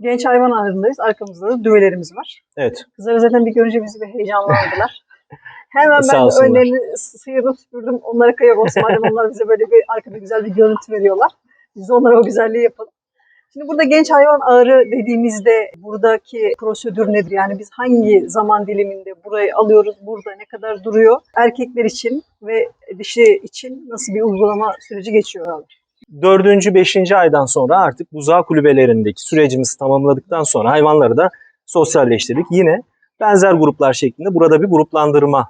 Genç hayvan ağrındayız. Arkamızda da düvelerimiz var. Evet. Kızlar zaten bir görünce bizi bir heyecanlandılar. Hemen ben de önlerini sıyırdım süpürdüm. Onlara kıyak olsun. Madem onlar bize böyle bir arkada güzel bir görüntü veriyorlar. Biz de onlara o güzelliği yapalım. Şimdi burada genç hayvan ağrı dediğimizde buradaki prosedür nedir? Yani biz hangi zaman diliminde burayı alıyoruz? Burada ne kadar duruyor? Erkekler için ve dişi için nasıl bir uygulama süreci geçiyor abi? Dördüncü, beşinci aydan sonra artık buzağı kulübelerindeki sürecimizi tamamladıktan sonra hayvanları da sosyalleştirdik. Yine benzer gruplar şeklinde burada bir gruplandırma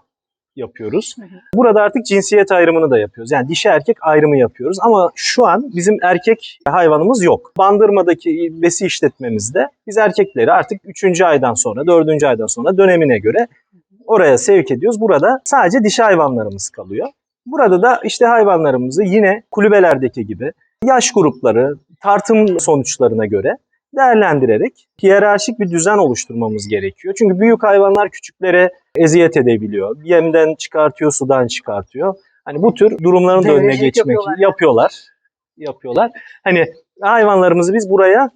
yapıyoruz. Hı hı. Burada artık cinsiyet ayrımını da yapıyoruz. Yani dişi erkek ayrımı yapıyoruz ama şu an bizim erkek hayvanımız yok. Bandırmadaki besi işletmemizde biz erkekleri artık 3. aydan sonra, 4. aydan sonra dönemine göre oraya sevk ediyoruz. Burada sadece dişi hayvanlarımız kalıyor. Burada da işte hayvanlarımızı yine kulübelerdeki gibi yaş grupları, tartım sonuçlarına göre değerlendirerek hiyerarşik bir düzen oluşturmamız gerekiyor. Çünkü büyük hayvanlar küçüklere eziyet edebiliyor. Yemden çıkartıyor, sudan çıkartıyor. Hani bu tür durumların da önüne geçmek yapıyorlar. yapıyorlar. Yapıyorlar. Hani hayvanlarımızı biz buraya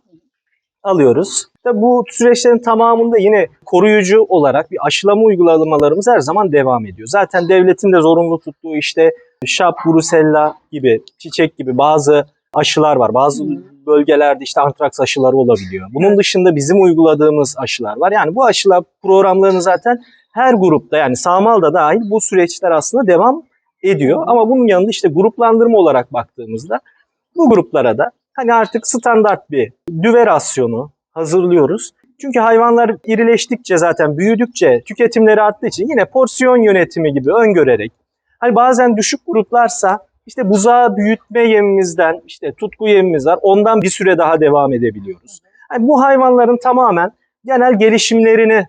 alıyoruz. Tabii bu süreçlerin tamamında yine koruyucu olarak bir aşılama uygulamalarımız her zaman devam ediyor. Zaten devletin de zorunlu tuttuğu işte şap, brusella gibi, çiçek gibi bazı aşılar var. Bazı bölgelerde işte antraks aşıları olabiliyor. Bunun dışında bizim uyguladığımız aşılar var. Yani bu aşılar programlarını zaten her grupta yani Samal da dahil bu süreçler aslında devam ediyor. Ama bunun yanında işte gruplandırma olarak baktığımızda bu gruplara da hani artık standart bir düve rasyonu hazırlıyoruz. Çünkü hayvanlar irileştikçe zaten büyüdükçe tüketimleri arttığı için yine porsiyon yönetimi gibi öngörerek hani bazen düşük gruplarsa işte buzağı büyütme yemimizden işte tutku yemimiz var ondan bir süre daha devam edebiliyoruz. Hani bu hayvanların tamamen genel gelişimlerini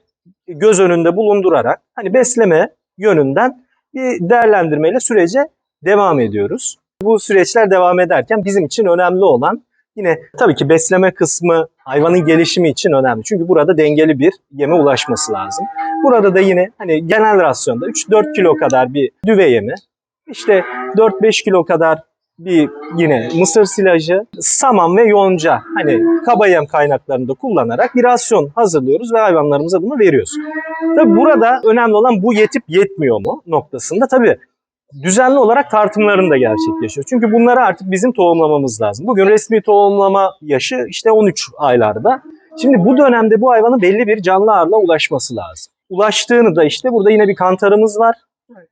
göz önünde bulundurarak hani besleme yönünden bir değerlendirmeyle sürece devam ediyoruz. Bu süreçler devam ederken bizim için önemli olan yine tabii ki besleme kısmı hayvanın gelişimi için önemli. Çünkü burada dengeli bir yeme ulaşması lazım. Burada da yine hani genel rasyonda 3-4 kilo kadar bir düve yemi, işte 4-5 kilo kadar bir yine mısır silajı, saman ve yonca hani kaba yem kaynaklarını da kullanarak bir rasyon hazırlıyoruz ve hayvanlarımıza bunu veriyoruz. Tabii burada önemli olan bu yetip yetmiyor mu noktasında tabii düzenli olarak tartımların da gerçekleşiyor. Çünkü bunları artık bizim tohumlamamız lazım. Bugün resmi tohumlama yaşı işte 13 aylarda. Şimdi bu dönemde bu hayvanın belli bir canlı ağırlığa ulaşması lazım. Ulaştığını da işte burada yine bir kantarımız var.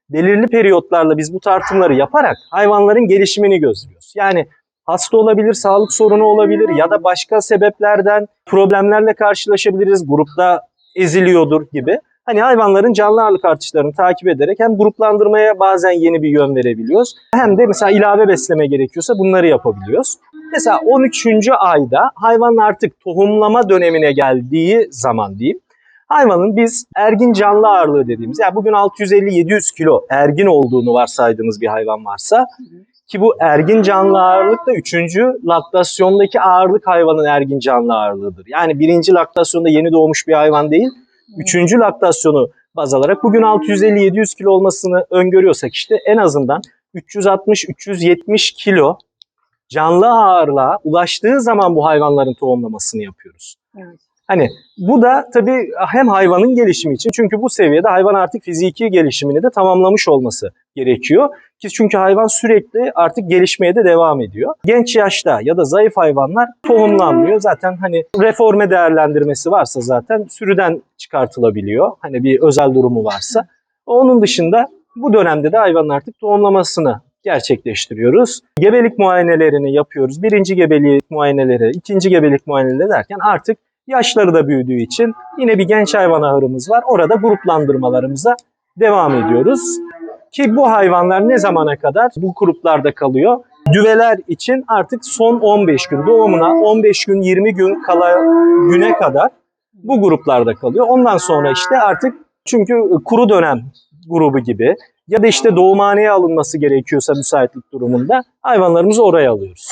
Belirli periyotlarla biz bu tartımları yaparak hayvanların gelişimini gözlüyoruz. Yani hasta olabilir, sağlık sorunu olabilir ya da başka sebeplerden problemlerle karşılaşabiliriz. Grupta eziliyordur gibi. Hani hayvanların canlı ağırlık artışlarını takip ederek hem gruplandırmaya bazen yeni bir yön verebiliyoruz. Hem de mesela ilave besleme gerekiyorsa bunları yapabiliyoruz. Mesela 13. ayda hayvanın artık tohumlama dönemine geldiği zaman diyeyim. Hayvanın biz ergin canlı ağırlığı dediğimiz yani bugün 650-700 kilo ergin olduğunu varsaydığımız bir hayvan varsa ki bu ergin canlı ağırlık da 3. laktasyondaki ağırlık hayvanın ergin canlı ağırlığıdır. Yani birinci laktasyonda yeni doğmuş bir hayvan değil, Üçüncü laktasyonu baz alarak bugün 650-700 kilo olmasını öngörüyorsak işte en azından 360-370 kilo canlı ağırlığa ulaştığı zaman bu hayvanların tohumlamasını yapıyoruz. Evet. Hani bu da tabii hem hayvanın gelişimi için çünkü bu seviyede hayvan artık fiziki gelişimini de tamamlamış olması gerekiyor. Ki çünkü hayvan sürekli artık gelişmeye de devam ediyor. Genç yaşta ya da zayıf hayvanlar tohumlanmıyor. Zaten hani reforme değerlendirmesi varsa zaten sürüden çıkartılabiliyor. Hani bir özel durumu varsa. Onun dışında bu dönemde de hayvanın artık tohumlamasını gerçekleştiriyoruz. Gebelik muayenelerini yapıyoruz. Birinci gebelik muayeneleri, ikinci gebelik muayeneleri derken artık yaşları da büyüdüğü için yine bir genç hayvan ahırımız var. Orada gruplandırmalarımıza devam ediyoruz. Ki bu hayvanlar ne zamana kadar bu gruplarda kalıyor? Düveler için artık son 15 gün doğumuna 15 gün 20 gün kala güne kadar bu gruplarda kalıyor. Ondan sonra işte artık çünkü kuru dönem grubu gibi ya da işte doğumhaneye alınması gerekiyorsa müsaitlik durumunda hayvanlarımızı oraya alıyoruz.